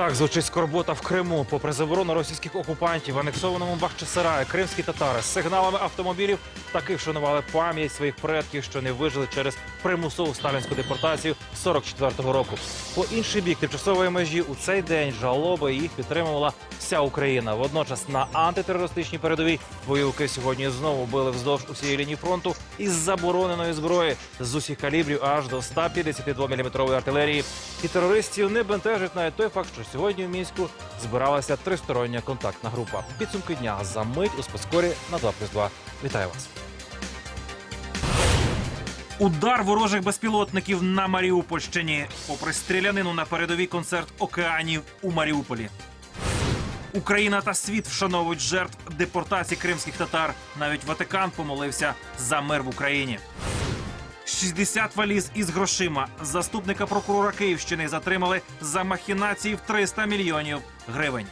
Так звучить скорбота в Криму. Попри заборону російських окупантів, анексованому Бахчисараї кримські татари з сигналами автомобілів таки вшанували пам'ять своїх предків, що не вижили через примусову сталінську депортацію 44-го року. По інший бік тимчасової межі у цей день жалоби їх підтримувала вся Україна. Водночас на антитерористичній передовій бойовики сьогодні знову били вздовж усієї лінії фронту із забороненої зброї з усіх калібрів аж до 152 мм артилерії. І терористів не бентежить навіть той факт, що сьогодні в мінську збиралася тристороння контактна група. Підсумки дня за мить у спецкорі на 2 плюс 2. Вітаю вас. Удар ворожих безпілотників на Маріупольщині. Попри стрілянину на передовій концерт океанів у Маріуполі. Україна та світ вшановують жертв депортації кримських татар. Навіть Ватикан помолився за мир в Україні. 60 валіз із грошима. Заступника прокурора Київщини затримали за махінації в 300 мільйонів гривень.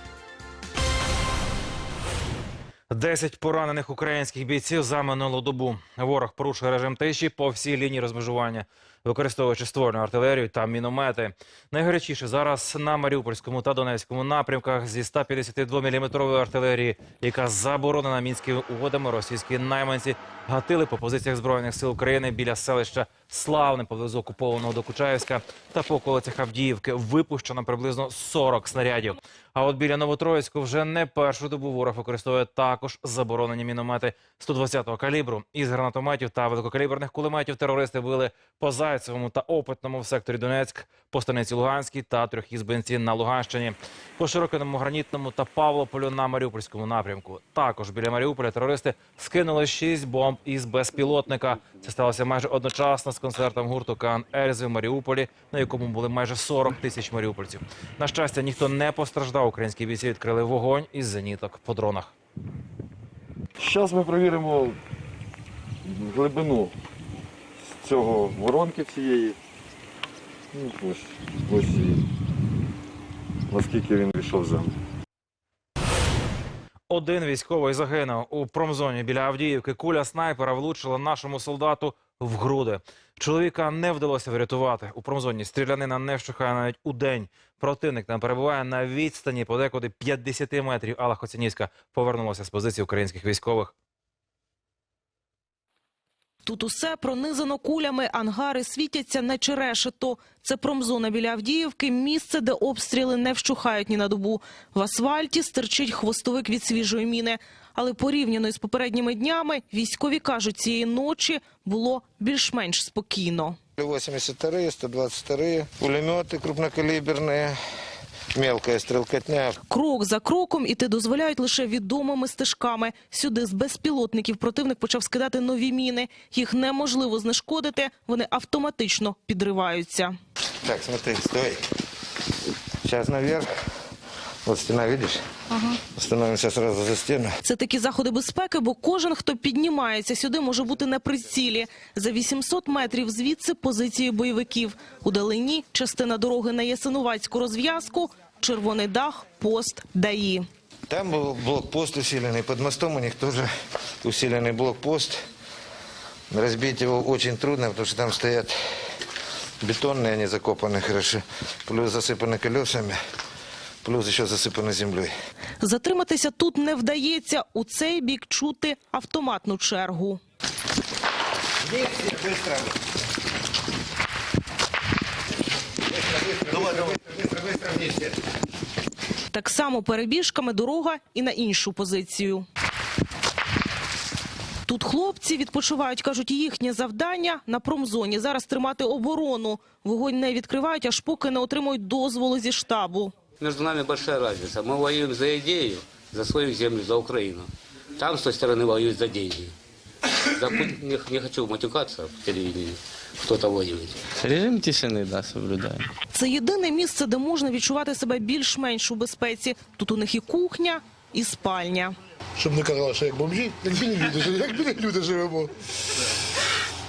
Десять поранених українських бійців за минулу добу. Ворог порушує режим тиші по всій лінії розмежування, використовуючи ствольну артилерію та міномети. Найгарячіше зараз на Маріупольському та Донецькому напрямках зі 152 мм артилерії, яка заборонена мінськими угодами. Російські найманці гатили по позиціях збройних сил України біля селища Славне поблизу окупованого Докучаєвська та по околицях Авдіївки. Випущено приблизно 40 снарядів. А от біля Новотроїцьку вже не першу добу ворог використовує також заборонені міномети 120-го калібру. Із гранатометів та великокаліберних кулеметів терористи били по Зайцевому та Опитному в секторі Донецьк, по станиці Луганській та Трьохізбинці на Луганщині, по Широкиному, Гранітному та Павлополю на Маріупольському напрямку. Також біля Маріуполя терористи скинули шість бомб із безпілотника. Це сталося майже одночасно з концертом гурту Кан Ельзи в Маріуполі, на якому були майже 40 тисяч маріупольців. На щастя, ніхто не постраждав. Українські бійці відкрили вогонь із зеніток по дронах. Зараз ми перевіримо глибину цього воронки цієї. Ну, ось, ось і наскільки він війшов в землю. Один військовий загинув у промзоні біля Авдіївки. Куля снайпера влучила нашому солдату в груди. Чоловіка не вдалося врятувати. У промзоні стрілянина не вщухає навіть у день. Противник там перебуває на відстані подекуди 50 метрів. Алла Хоцянівська повернулася з позиції українських військових. Тут усе пронизано кулями, ангари світяться наче решето. Це промзона біля Авдіївки, місце, де обстріли не вщухають ні на добу. В асфальті стирчить хвостовик від свіжої міни. Але порівняно із попередніми днями, військові кажуть, цієї ночі було більш-менш спокійно. 82 122 пулеметы крупнокалиберные, мелкая стрелкотня. Крок за кроком іти дозволяють лише відомими стежками. Сюди з безпілотників противник почав скидати нові міни. Їх неможливо знешкодити, вони автоматично підриваються. Так, смотри, стой. Зараз наверх. Вот стена, видишь? Становимся сразу за стену. Це такі заходи безпеки, бо кожен, хто піднімається сюди, може бути на прицілі. За 800 метрів звідси позиції бойовиків. У далині частина дороги на Ясинувацьку розв'язку, червоний дах, пост, ДАІ. Там был блокпост усиленный. Под мостом у них тоже усиленный блокпост. Разбить его очень трудно, потому что там стоят бетонные, они закопаны хорошо. Плюс засыпаны колесами. Плюс еще засыпаны землей. Затриматися тут не вдається. У цей бік чути автоматну чергу. Вместе, быстро. Давай, давай, быстро, быстро вместе. Так само перебіжками дорога і на іншу позицію. Тут хлопці відпочивають, кажуть, їхнє завдання на промзоні зараз тримати оборону. Вогонь не відкривають, аж поки не отримують дозволу зі штабу. Между нами большая разница. Мы воюем за идею, за свою землю, за Украину. Там с той стороны воюют за деньги. За Пу- не, не хочу матюкаться в телевидении. Кто-то воюет. Режим тишини, да, соблюдаємо. Це єдине місце, де можна відчувати себе більш-менш у безпеці. Тут у них і кухня, і спальня. Щоб не казали, що як бомжі, як не люди, як не люди живемо.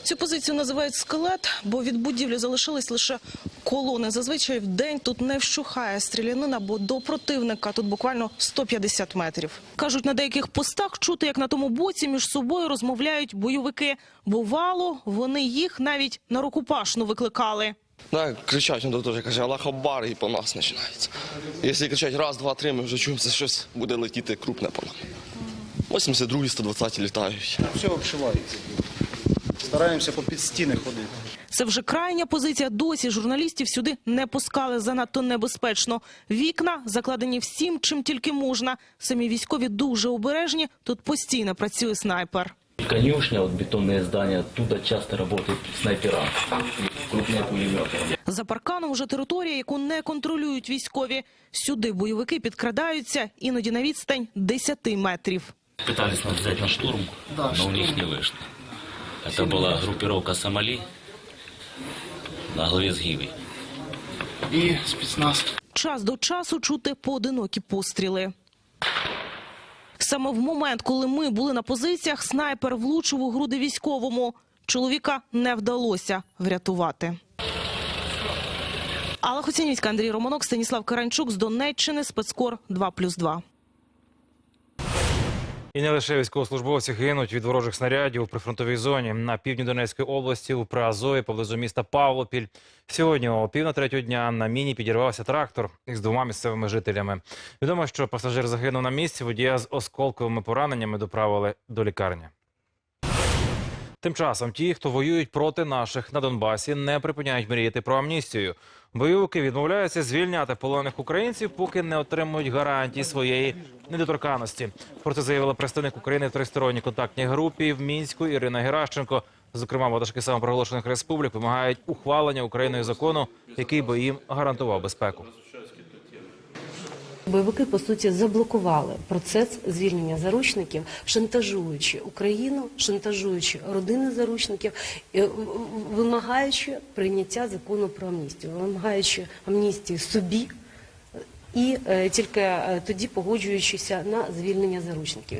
Цю позицію називають скелет, бо від будівлі залишились лише колони. Зазвичай в день тут не вщухає стрілянина, бо до противника тут буквально 150 метрів. Кажуть, на деяких постах чути, як на тому боці між собою розмовляють бойовики. Бувало, вони їх навіть на рукопашну викликали. Да, кричать, він теж каже, Аллах Акбар, і по нас починається. Якщо кричать раз, два, три, ми вже чуємо, це щось буде летіти крупне по нам. 82 120 літають. Все обшивається Стараємося по під стіни ходити. Це вже крайня позиція. Досі журналістів сюди не пускали занадто небезпечно. Вікна закладені всім, чим тільки можна. Самі військові дуже обережні. Тут постійно працює снайпер. Конюшня, вот бетонные здания, оттуда часто работают снайпера, крупные пулеметы. За парканом вже територія, яку не контролюють військові. Сюди бойовики підкрадаються, іноді на відстань 10 метрів. Пытались нас взять на штурм, но у них не вышло. Это была группировка Сомали на главе с Гивой. І спецназ. Час до часу чути поодинокі постріли. Саме в момент, коли ми були на позиціях, снайпер влучив у груди військовому. Чоловіка не вдалося врятувати. Алла Хоцянівська, Андрій Романок, Станіслав Каранчук з Донеччини, спецкор 2+,2. І не лише військовослужбовці гинуть від ворожих снарядів у прифронтовій зоні на півдні Донецької області у Приазові поблизу міста Павлопіль. Сьогодні о пів на третього дня на міні підірвався трактор із двома місцевими жителями. Відомо, що пасажир загинув на місці. Водія з осколковими пораненнями доправили до лікарні. Тим часом ті, хто воюють проти наших на Донбасі, не припиняють мріяти про амністію. Бойовики відмовляються звільняти полонених українців, поки не отримують гарантій своєї недоторканості. Про це заявила представник України в тристоронній контактній групі в мінську Ірина Геращенко. Зокрема, ватажки самопроголошених республік вимагають ухвалення Україною закону, який би їм гарантував безпеку. Бойовики по суті заблокували процес звільнення заручників, шантажуючи Україну, шантажуючи родини заручників, е, вимагаючи прийняття закону про амністію, вимагаючи амністії собі і е, тільки е, тоді погоджуючися на звільнення заручників.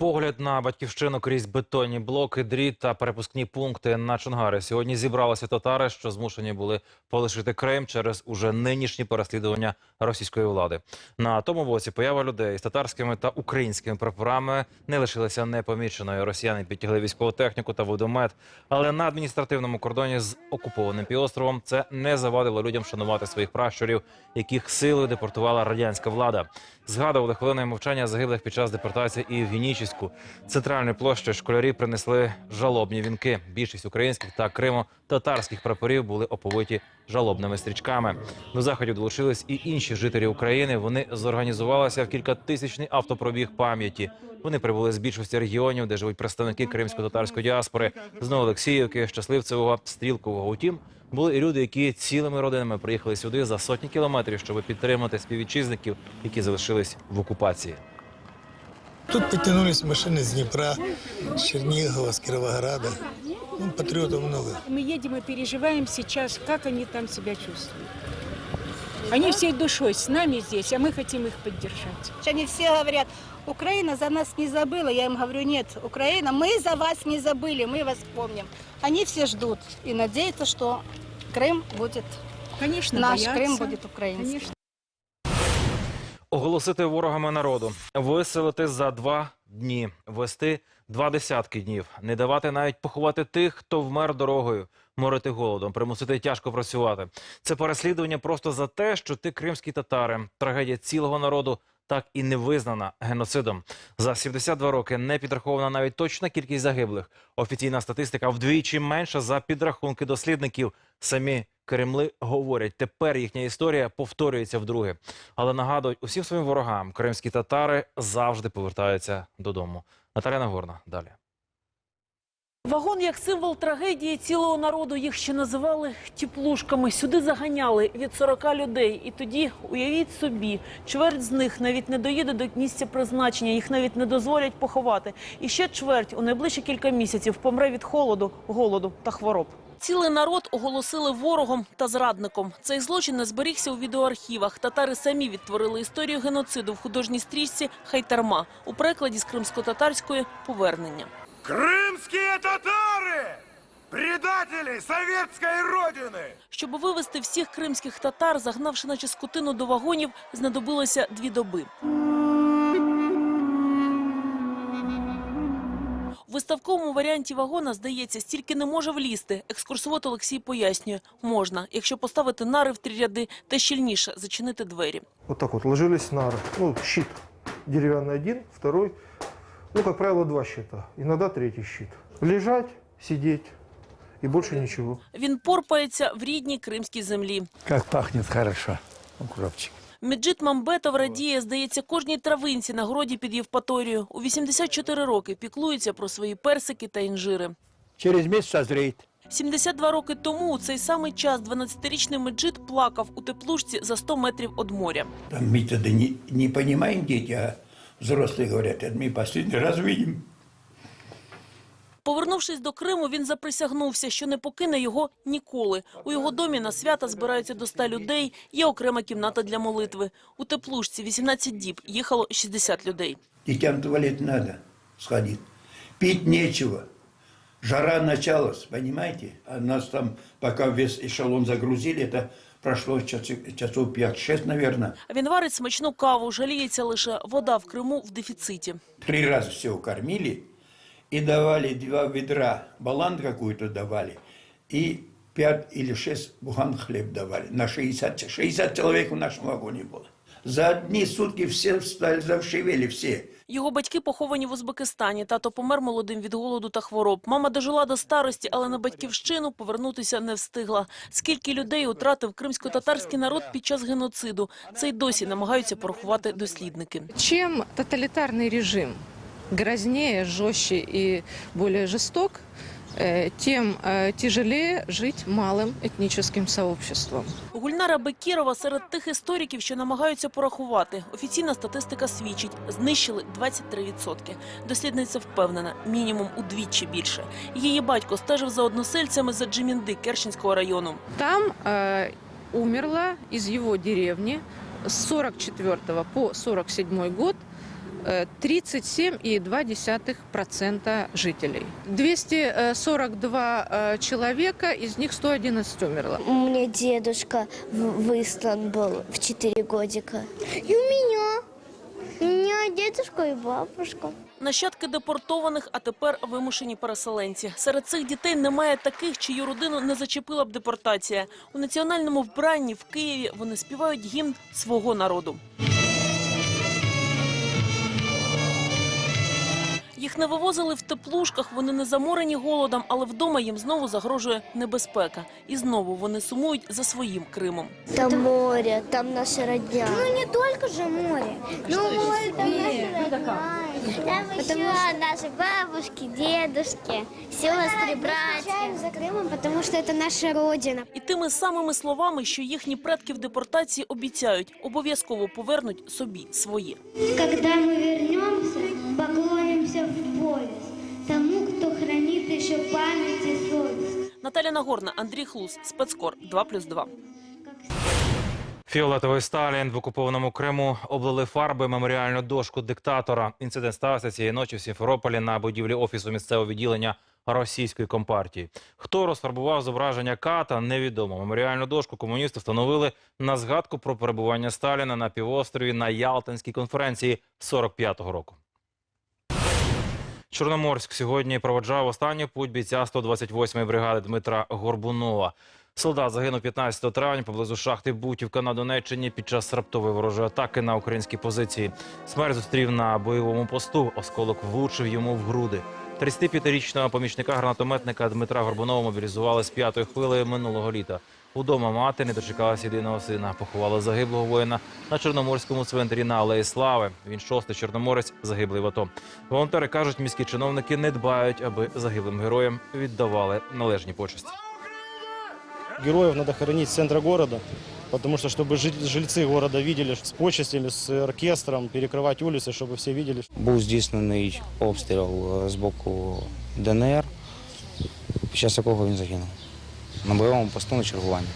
Погляд на батьківщину крізь бетонні блоки, дріт та перепускні пункти на Чонгари. Сьогодні зібралися татари, що змушені були полишити Крим через уже нинішні переслідування російської влади. На тому боці поява людей з татарськими та українськими прапорами не лишилася непоміченою. Росіяни підтягли військову техніку та водомет, але на адміністративному кордоні з окупованим півостровом це не завадило людям шанувати своїх пращурів, яких силою депортувала радянська влада. Згадували хвилиною мовчання загиблих під час депортації і в Генічеську. Центральної площі школярі принесли жалобні вінки. Більшість українських та кримо-татарських прапорів були оповиті жалобними стрічками. До заходів долучились і інші жителі України. Вони зорганізувалися в кількатисячний автопробіг пам'яті. Вони прибули з більшості регіонів, де живуть представники кримсько-татарської діаспори з Новоолексіївки, Щасливцевого, Стрілкового. Утім, були і люди, які цілими родинами приїхали сюди за сотні кілометрів, щоб підтримати співвітчизників, які залишились в окупації. Тут подтянулись машины с Днепра, с Чернигова, с Кировограда. Ну, патриотов много. Мы едем и переживаем сейчас, как они там себя чувствуют. Они всей душой с нами здесь, а мы хотим их поддержать. Они все говорят, Украина за нас не забыла. Я им говорю, нет, Украина, мы за вас не забыли, мы вас помним. Они все ждут и надеются, что Крым будет, Конечно, наш боятся. Крым будет украинский. Конечно. Оголосити ворогами народу, виселити за два дні, вести два десятки днів, не давати навіть поховати тих, хто вмер дорогою, морити голодом, примусити тяжко працювати. Це переслідування просто за те, що ти кримські татари, трагедія цілого народу. Так і не визнана геноцидом. За 72 роки не підрахована навіть точна кількість загиблих. Офіційна статистика вдвічі менша за підрахунки дослідників. Самі Кремли говорять, тепер їхня історія повторюється вдруге. Але нагадують усім своїм ворогам, кримські татари завжди повертаються додому. Наталя Нагорна далі. Вагон як символ трагедії цілого народу. Їх ще називали тіплушками. Сюди заганяли від 40 людей. І тоді, уявіть собі, чверть з них навіть не доїде до місця призначення, їх навіть не дозволять поховати. І ще чверть у найближчі кілька місяців помре від холоду, голоду та хвороб. Цілий народ оголосили ворогом та зрадником. Цей злочин не зберігся у відеоархівах. Татари самі відтворили історію геноциду в художній стрічці «Хайтарма» у перекладі з кримсько-татарської «Повернення». Кримські татари! Предателі совєтської родини! Щоб вивезти всіх кримських татар, загнавши наче скотину до вагонів, знадобилося дві доби. В виставковому варіанті вагона, здається, стільки не може влізти. Екскурсовод Олексій пояснює, можна, якщо поставити нари в три ряди та щільніше зачинити двері. Вот так вот ложились нары. Ну, щит деревянный один, второй. Ну, как правило, два щита. Иногда третий щит Лежать, сидеть и больше ничего. Він порпається в рідній кримській землі. Как пахнет хорошо, укропчик. Меджит Мамбетов радіє, здається, кожній травинці на городі під Євпаторію. У 84 роки піклується про свої персики та інжири. Через месяц созреет. 72 роки тому у цей самий час 12-річний Меджит плакав у теплушці за 100 метрів від моря. Там мы тогда не, не понимаем дети, а взрослые говорят, это мы последний раз видим. Повернувшись до Криму, він заприсягнувся, що не покине його ніколи. У його домі на свята збираються до 100 людей, є окрема кімната для молитви. У теплушці 18 діб їхало 60 людей. Детям в туалет надо сходить. Пить нечего. Жара началась, понимаете? А нас там, пока весь эшелон загрузили, это прошло часов, часов 5-6, наверное. Він варить смачну каву, жаліється лише вода в Криму в дефіциті. Три раза все кормили и давали два ведра, балан какую-то давали, и пять или шесть буган хлеб давали. На 60, 60 человек в нашем вагоне было. За одни сутки все встали, завшивели все. Його батьки поховані в Узбекистані. Тато помер молодим від голоду та хвороб. Мама дожила до старості, але на батьківщину повернутися не встигла. Скільки людей утратив кримсько-татарський народ під час геноциду? Це й досі намагаються порахувати дослідники. Чем тоталитарный режим грознее, жестче и более жесток, э, тем э, тяжелее жить малым этническим сообществом. Гульнара Бекірова серед тих істориків, що намагаються порахувати. Офіційна статистика свідчить – знищили 23%. Дослідниця впевнена – мінімум удвічі більше. Її батько стежив за односельцями за Джимінди Керченського району. Там э, умерло из его деревни с 44 по 47 год э, 37,2% жителей. 242 э, человека, из них 111 умерло. У меня дедушка в- выслан был в 4 годика. И у меня. У меня дедушка и бабушка. Нащадки депортованих, а тепер вимушені переселенці. Серед цих дітей немає таких, чию родину не зачепила б депортація. У національному вбранні в Києві вони співають гімн свого народу. Їх не вивозили в теплушках, вони не заморені голодом, але вдома їм знову загрожує небезпека. І знову вони сумують за своїм Кримом. Там море, там наша родня. Ну не только же море. Ну море, там наша родня. Там еще наши бабушки, дедушки, сестры, братья. за Крымом, потому что это наша родина. І тими самими словами, що їхні предки в депортації обіцяють, обов'язково повернуть собі своє. Когда мы вернемся, поклонимся в пояс тому, кто хранит еще память и совесть. Наталя Нагорна, Андрій Хлус, спецкор 2+,2. Фіолетовий Сталін в окупованому Криму облили фарби меморіальну дошку диктатора. Інцидент стався цієї ночі в Сімферополі на будівлі офісу місцевого відділення російської компартії. Хто розфарбував зображення ката, невідомо. Меморіальну дошку комуністи встановили на згадку про перебування Сталіна на півострові на Ялтинській конференції 45-го року. Чорноморськ сьогодні проводжав останню путь бійця 128-ї бригади Дмитра Горбунова. Солдат загинув 15 травня поблизу шахти Бутівка на Донеччині під час раптової ворожої атаки на українські позиції. Смерть зустрів на бойовому посту. Осколок влучив йому в груди. 35-річного помічника гранатометника Дмитра Горбунова мобілізували з п'ятої хвилею минулого літа. Удома мати не дочекалась єдиного сина. Поховала загиблого воїна на Чорноморському цвинтарі на Алеї Слави. Він шостий чорноморець, загиблий в АТО. Волонтери кажуть, міські чиновники не дбають, аби загиблим героям віддавали належні почесті. Героев надо хоронить с центра города, потому что, чтобы жи- жильцы города видели с почестями, с оркестром, перекрывать улицы, чтобы все видели. Був здійснений обстріл е, з боку ДНР, під час якого він загинув. На бойовому посту на чергуванні.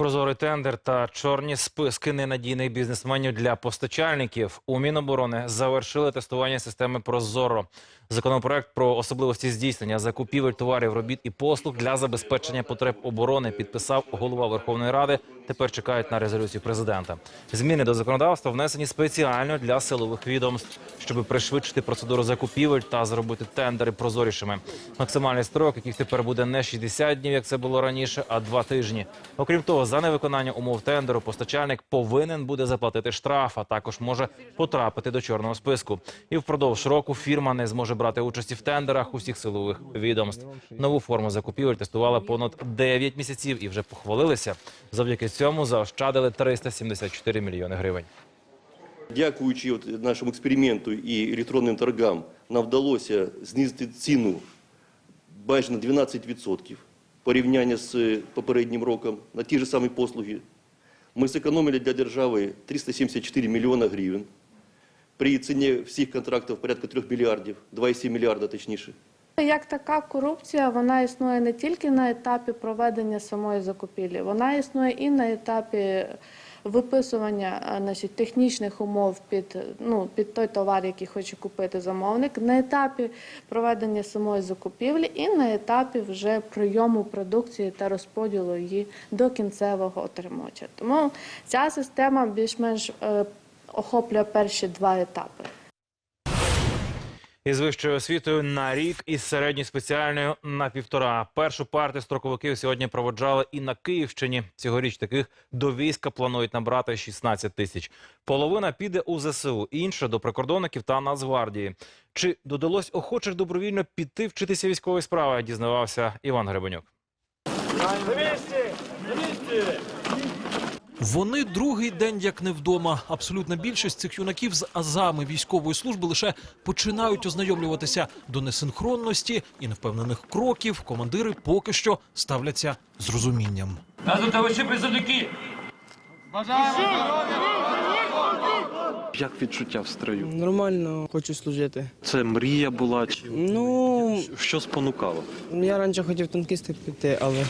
Прозорий тендер та чорні списки ненадійних бізнесменів для постачальників у Міноборони завершили тестування системи Прозоро. Законопроект про особливості здійснення закупівель товарів, робіт і послуг для забезпечення потреб оборони підписав голова Верховної Ради тепер чекають на резолюцію президента. Зміни до законодавства внесені спеціально для силових відомств, щоб пришвидшити процедуру закупівель та зробити тендери прозорішими. Максимальний строк, який тепер буде не 60 днів, як це було раніше, а два тижні. Окрім того, за невиконання умов тендеру постачальник повинен буде заплатити штраф, а також може потрапити до чорного списку. І впродовж року фірма не зможе брати участі в тендерах усіх силових відомств. Нову форму закупівель тестували понад 9 місяців і вже похвалилися. Завдяки цьому заощадили 374 мільйони гривень. Дякуючи от нашому експерименту і електронним торгам, нам вдалося знизити ціну майже на 12% порівняння з попереднім роком на ті ж самі послуги. Ми зекономили для держави 374 мільйона гривень при ціні всіх контрактів порядка 3 мільярдів, 2,7 мільярда точніше. Як така корупція, вона існує не тільки на етапі проведення самої закупівлі, вона існує і на етапі виписування е, значить, технічних умов під, ну, під той товар, який хоче купити замовник, на етапі проведення самої закупівлі і на етапі вже прийому продукції та розподілу її до кінцевого отримувача. Тому ця система більш-менш е, охоплює перші два етапи. Із вищою освітою на рік, із середньою спеціальною на півтора. Першу партію строковиків сьогодні проводжали і на Київщині. Цьогоріч таких до війська планують набрати 16 тисяч. Половина піде у ЗСУ, інша до прикордонників та Нацгвардії. Чи додалось охочих добровільно піти вчитися військової справи? Дізнавався Іван Гребенюк. Вони другий день як не вдома. Абсолютна більшість цих юнаків з азами військової служби лише починають ознайомлюватися до несинхронності і невпевнених кроків. Командири поки що ставляться з розумінням. А тут ваші призовники. Як відчуття в строю? Нормально, хочу служити. Це мрія була? Чи Ну, що спонукало? я раніше хотів танкістик піти, але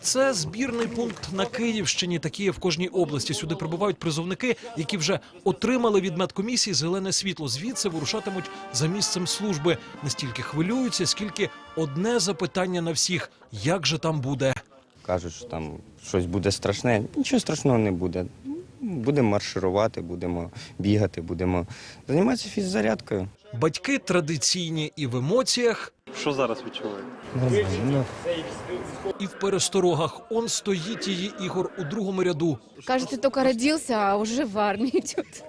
Це збірний пункт на Київщині. Такі є в кожній області. Сюди прибувають призовники, які вже отримали від медкомісії зелене світло. Звідси вирушатимуть за місцем служби. Не стільки хвилюються, скільки одне запитання на всіх: як же там буде? Кажуть, що там щось буде страшне. Нічого страшного не буде. Будемо марширувати, будемо бігати, будемо займатися фіззарядкою. Батьки традиційні і в емоціях, Що зараз відчуваєте? нормально. І в пересторогах. Он стоїть її Ігор у другому ряду. Кажется, только родился, а уже в армии идет.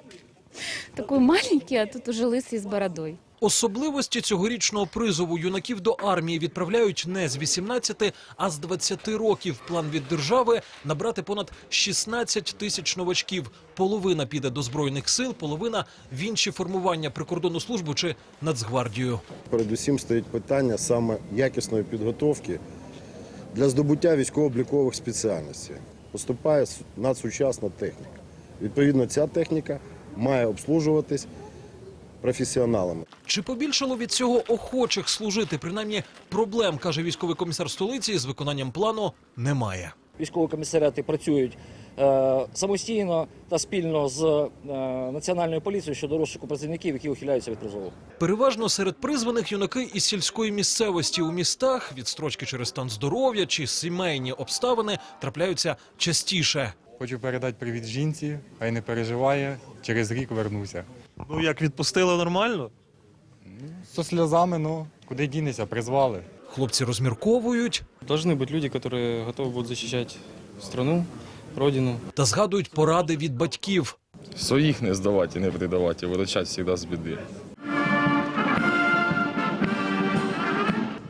Такой маленький, а тут уже лысый с бородой. Особливості цьогорічного призову юнаків до армії відправляють не з 18, а з 20 років. План від держави набрати понад 16 тисяч новачків. Половина піде до збройних сил, половина в інші формування прикордонну службу чи нацгвардію. Передусім стоїть питання саме якісної підготовки для здобуття військово-облікових спеціальностей. Поступає надсучасна техніка. Відповідно, ця техніка має обслужуватись професіоналами. Чи побільшало від цього охочих служити? Принаймні проблем, каже військовий комісар столиці, з виконанням плану немає. Військові комісаріати працюють самостійно та спільно з е, національною поліцією щодо розшуку працівників, які ухиляються від призову. Переважно серед призваних юнаки із сільської місцевості у містах відстрочки через стан здоров'я чи сімейні обставини трапляються частіше. Хочу передати привіт жінці, хай не переживає, через рік вернуся. Ну як відпустили нормально? Зі сльозами, ну куди дінеться, призвали. Хлопці розмірковують Должны быть люди, которые готовы будут защищать страну, родину. та згадують поради від батьків. Своїх не здавати і не предавати, вилучати завжди з біди.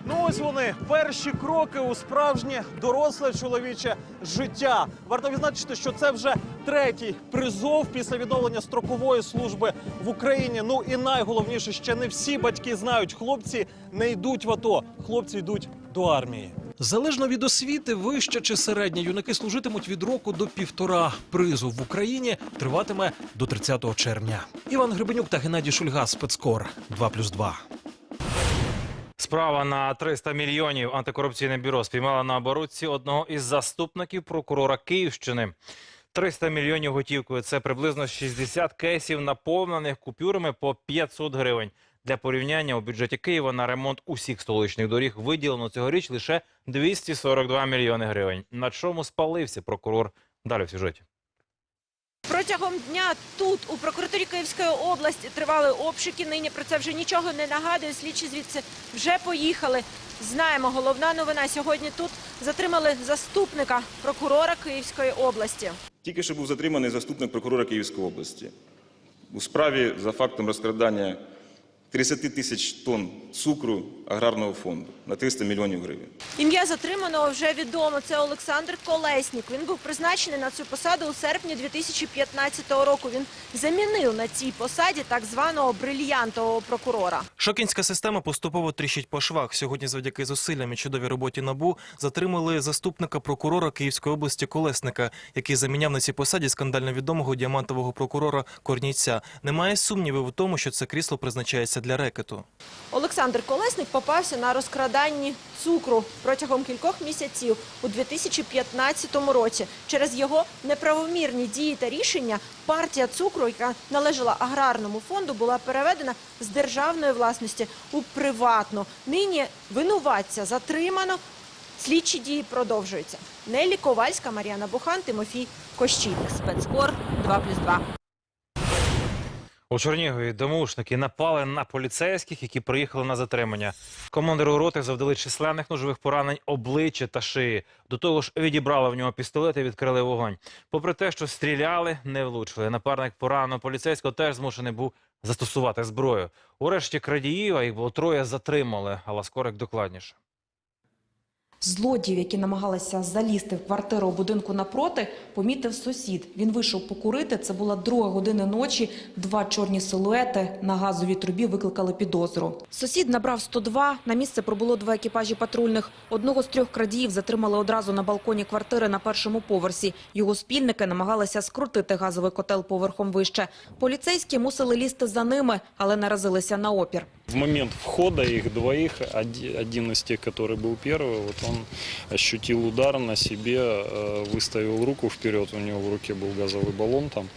Ну ось вони перші кроки у справжнє доросле чоловіче життя. Варто відзначити, що це вже третій призов після відновлення строкової служби в Україні. Ну і найголовніше, ще не всі батьки знають, хлопці не йдуть в АТО, хлопці йдуть до армії. Залежно від освіти, вища чи середня, юнаки служитимуть від року до півтора. Призов в Україні триватиме до 30 червня. Іван Гребенюк та Геннадій Шульга. Спецкор 2+,2. Справа на 300 мільйонів антикорупційне бюро спіймала на оборудці одного із заступників прокурора Київщини. 300 мільйонів готівкою – це приблизно 60 кейсів, наповнених купюрами по 500 гривень. Для порівняння у бюджеті Києва на ремонт усіх столичних доріг виділено цьогоріч лише 242 мільйони гривень. На чому спалився прокурор? Далі в сюжеті. Протягом дня тут, у прокуратурі Київської області, тривали обшуки. Нині про це вже нічого не нагадує. Слідчі звідси вже поїхали. Знаємо, головна новина сьогодні тут затримали заступника прокурора Київської області. Тільки що був затриманий заступник прокурора Київської області у справі за фактом розкрадання 30 тисяч тонн цукру аграрного фонду на 300 мільйонів гривень. Ім'я затриманого вже відомо. Це Олександр Колеснік. Він був призначений на цю посаду у серпні 2015 року. Він замінив на цій посаді так званого брильянтового прокурора. Шокінська система поступово тріщить по швах. Сьогодні, завдяки зусиллям і чудовій роботі НАБУ, затримали заступника прокурора Київської області Колесника, який заміняв на цій посаді скандально відомого діамантового прокурора Корнійця. Немає сумнівів у тому, що це крісло призначається для рекету. Олександр Колесник попався на розкраданні цукру протягом кількох місяців у 2015 році. Через його неправомірні дії та рішення партія цукру, яка належала аграрному фонду, була переведена з державної власності у приватну. Нині винуватця затримано. Слідчі дії продовжуються. Нелі Ковальська, Мар'яна Бухан, Тимофій Кощільник. Спецкор 2+,2. У Чернігові домушники напали на поліцейських, які приїхали на затримання. Командиру роти завдали численних ножових поранень обличчя та шиї. До того ж, відібрали в нього пістолет і відкрили вогонь. Попри те, що стріляли, не влучили. Напарник пораненого поліцейського теж змушений був застосувати зброю. Урешті крадіїв, а їх було троє, затримали. А Ласкорик докладніше. Злодіїв, які намагалися залізти в квартиру у будинку напроти, помітив сусід. Він вийшов покурити. Це була друга година ночі. Два чорні силуети на газовій трубі викликали підозру. Сусід набрав 102. На місце пробуло два екіпажі патрульних. Одного з трьох крадіїв затримали одразу на балконі квартири на першому поверсі. Його спільники намагалися скрутити газовий котел поверхом вище. Поліцейські мусили лізти за ними, але наразилися на опір. В момент входа их двоих, оди- один из тех, который был первый, вот он ощутил удар на себе, э, выставил руку вперед, у него в руке был газовый баллон там.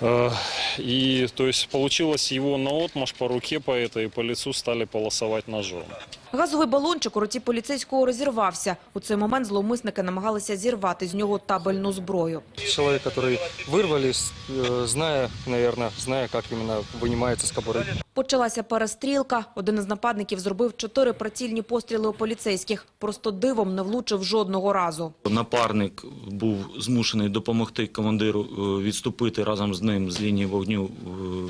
Э, И, то есть, получилось его наотмашь по руке по этой, и по лицу стали полосовать ножом. Газовий балончик у руці поліцейського розірвався. У цей момент зловмисники намагалися зірвати з нього табельну зброю. Человек, который вырвали, зная, наверное, зная, как именно вынимается с кобуры. Почалася перестрілка. Один із нападників зробив чотири прицільні постріли у поліцейських. Просто дивом не влучив жодного разу. Напарник був змушений допомогти командиру е, відступити разом з ним з лінії вогню, е,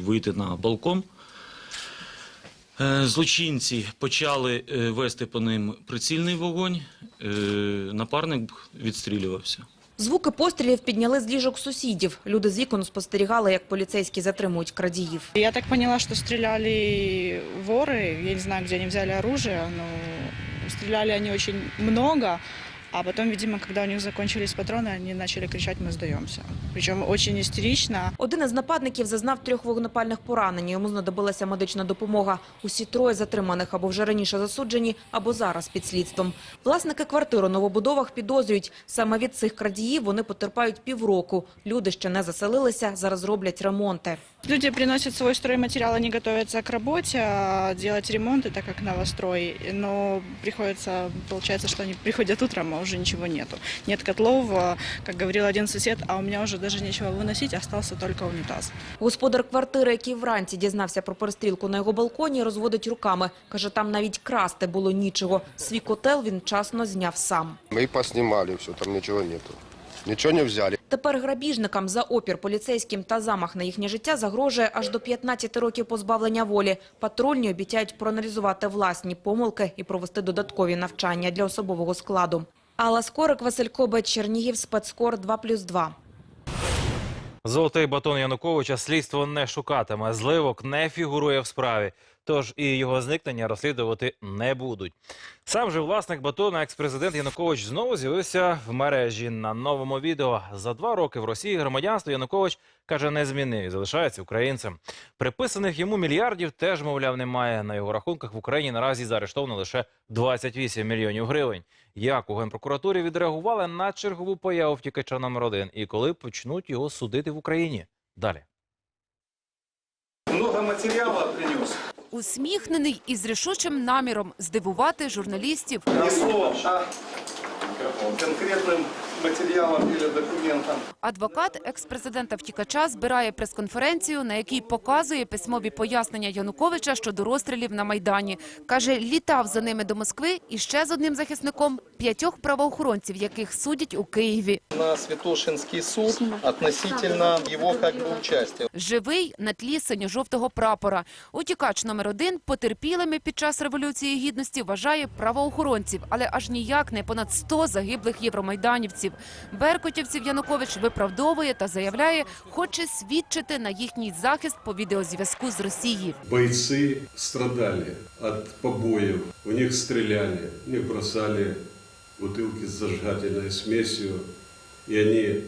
вийти на балкон. Е, Злочинці почали е, вести по ним прицільний вогонь. Напарник відстрілювався. Звуки пострілів підняли з ліжок сусідів. Люди з вікон спостерігали, як поліцейські затримують крадіїв. Я так поняла, что стреляли воры. Я не знаю, где они взяли оружие, но стреляли они очень много. А потом, видимо, когда у них закончились патроны, они начали кричать «мы сдаемся». Причем очень истерично. Один із нападників зазнав трьох вогнепальних поранень. Йому знадобилася медична допомога. Усі троє затриманих або вже раніше засуджені, або зараз під слідством. Власники квартир у новобудовах підозрюють. Саме від цих крадіїв вони потерпають півроку. Люди ще не заселилися, зараз роблять ремонти. Люди приносят свой стройматериал, они готовятся к работе, а делать ремонты, так как новострой. Но приходится, получается, что они приходят утром, а уже ничего нету. Нет котлов, а, как говорил один сосед, а у меня уже даже нечего выносить, остался только унитаз. Господар квартири, який вранці дізнався про перестрілку на його балконі, розводить руками. Каже, там навіть красти було нічого. Свій котел він вчасно зняв сам. Мы и поснимали все, там ничего нету. Ничего не взяли. Тепер грабіжникам за опір поліцейським та замах на їхнє життя загрожує аж до 15 років позбавлення волі. Патрульні обіцяють проаналізувати власні помилки і провести додаткові навчання для особового складу. Алла Скорик, Василь Кобець, Чернігів, спецкор 2+,2. Золотий батон Януковича слідство не шукатиме. Зливок не фігурує в справі. Тож і його зникнення розслідувати не будуть. Сам же власник батона, екс-президент Янукович, знову з'явився в мережі на новому відео. За два роки в Росії громадянство Янукович каже, не змінив і залишається українцем. Приписаних йому мільярдів теж, мовляв, немає. На його рахунках в Україні наразі заарештовано лише 28 мільйонів гривень. Як у генпрокуратурі відреагували на чергову появу втікача номер один і коли почнуть його судити в Україні? Далі. Много материала принес. Усміхнений і з рішучим наміром здивувати журналістів. Не словом, а конкретным материалом или документом. Адвокат екс-президента втікача збирає прес-конференцію, на якій показує письмові пояснення Януковича щодо розстрілів на Майдані. Каже, літав за ними до Москви і ще з одним захисником п'ятьох правоохоронців, яких судять у Києві. На Святошинский суд относительно его как бы участия. Живий на тлі синьо-жовтого прапора. Утікач номер один потерпілими під час Революції Гідності вважає правоохоронців, але аж ніяк не понад 100 загиблих євромайданівців. Беркутівців Янукович виправдовує та заявляє, хоче свідчити на їхній захист по відеозв'язку з Росії. Бойці страдали від побоїв, у них стріляли, у них бросали бутилки з зажигательною смесью, і вони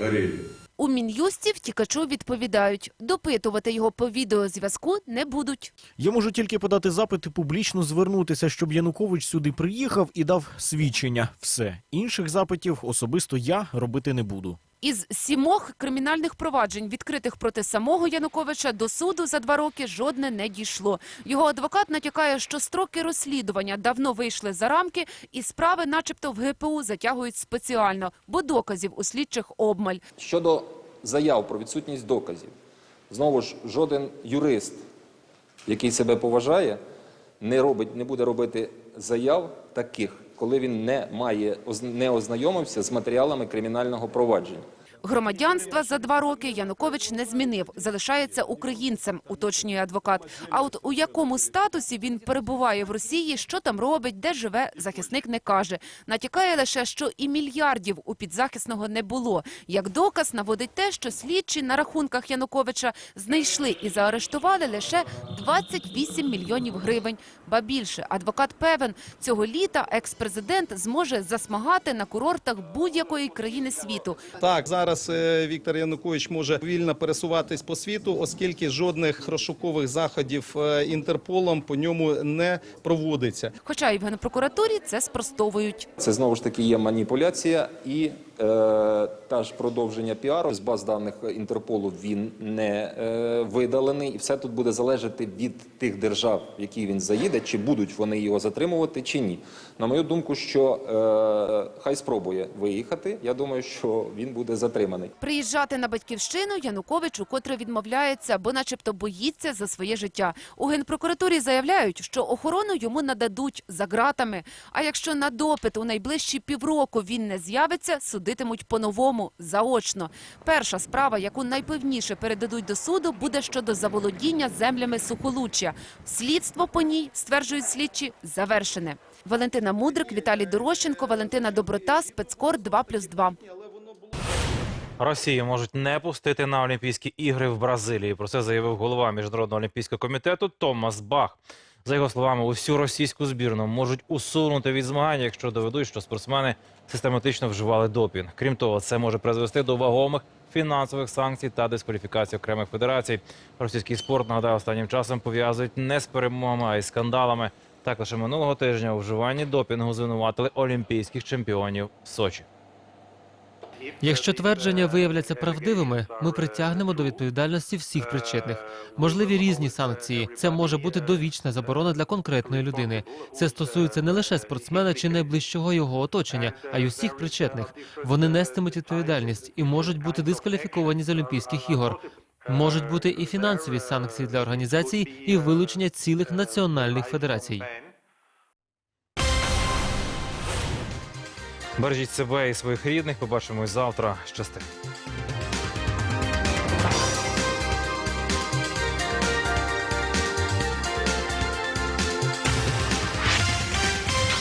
горели. У Мін'юсті втікачу відповідають, допитувати його по відеозв'язку не будуть. Я можу тільки подати запит і публічно звернутися, щоб Янукович сюди приїхав і дав свідчення. Все інших запитів особисто я робити не буду. Із сімох кримінальних проваджень, відкритих проти самого Януковича, до суду за два роки жодне не дійшло. Його адвокат натякає, що строки розслідування давно вийшли за рамки, і справи, начебто, в ГПУ затягують спеціально, бо доказів у слідчих обмаль. Щодо заяв про відсутність доказів, знову ж жоден юрист, який себе поважає, не робить, не буде робити заяв таких, коли він не має не ознайомився з матеріалами кримінального провадження. Громадянства за два роки Янукович не змінив, залишається українцем, уточнює адвокат. А от у якому статусі він перебуває в Росії, що там робить, де живе, захисник не каже. Натякає лише, що і мільярдів у підзахисного не було. Як доказ наводить те, що слідчі на рахунках Януковича знайшли і заарештували лише 28 мільйонів гривень. Ба більше, адвокат певен, цього літа екс-президент зможе засмагати на курортах будь-якої країни світу. Так, зараз е, Віктор Янукович може вільно пересуватись по світу, оскільки жодних розшукових заходів е, Інтерполом по ньому не проводиться. Хоча і в Генпрокуратурі це спростовують. Це знову ж таки є маніпуляція і та ж продовження піару з баз даних Інтерполу він не е, видалений, і все тут буде залежати від тих держав, в які він заїде, чи будуть вони його затримувати, чи ні. На мою думку, що е, хай спробує виїхати. Я думаю, що він буде затриманий. Приїжджати на батьківщину Янукович укотре відмовляється, бо начебто боїться за своє життя. У Генпрокуратурі заявляють, що охорону йому нададуть за ґратами. А якщо на допит у найближчі півроку він не з'явиться, судитимуть по-новому, заочно. Перша справа, яку найпевніше передадуть до суду, буде щодо заволодіння землями Сухолуччя. Слідство по ній, стверджують слідчі, завершене. Валентина Мудрик, Віталій Дорощенко, Валентина Доброта, Спецкор 2+,2. Росію можуть не пустити на Олімпійські ігри в Бразилії. Про це заявив голова Міжнародного олімпійського комітету Томас Бах. За його словами, усю російську збірну можуть усунути від змагань, якщо доведуть, що спортсмени систематично вживали допінг. Крім того, це може призвести до вагомих фінансових санкцій та дискваліфікації окремих федерацій. Російський спорт нагадаю, останнім часом пов'язують не з перемогами, а й скандалами. Так лише минулого тижня у вживанні допінгу звинуватили олімпійських чемпіонів в Сочі. Якщо твердження виявляться правдивими, ми притягнемо до відповідальності всіх причетних. Можливі різні санкції. Це може бути довічна заборона для конкретної людини. Це стосується не лише спортсмена чи найближчого його оточення, а й усіх причетних. Вони нестимуть відповідальність і можуть бути дискваліфіковані з Олімпійських ігор. Можуть бути і фінансові санкції для організацій, і вилучення цілих національних федерацій. Бережіть себе і своїх рідних. Побачимось завтра. Щасти.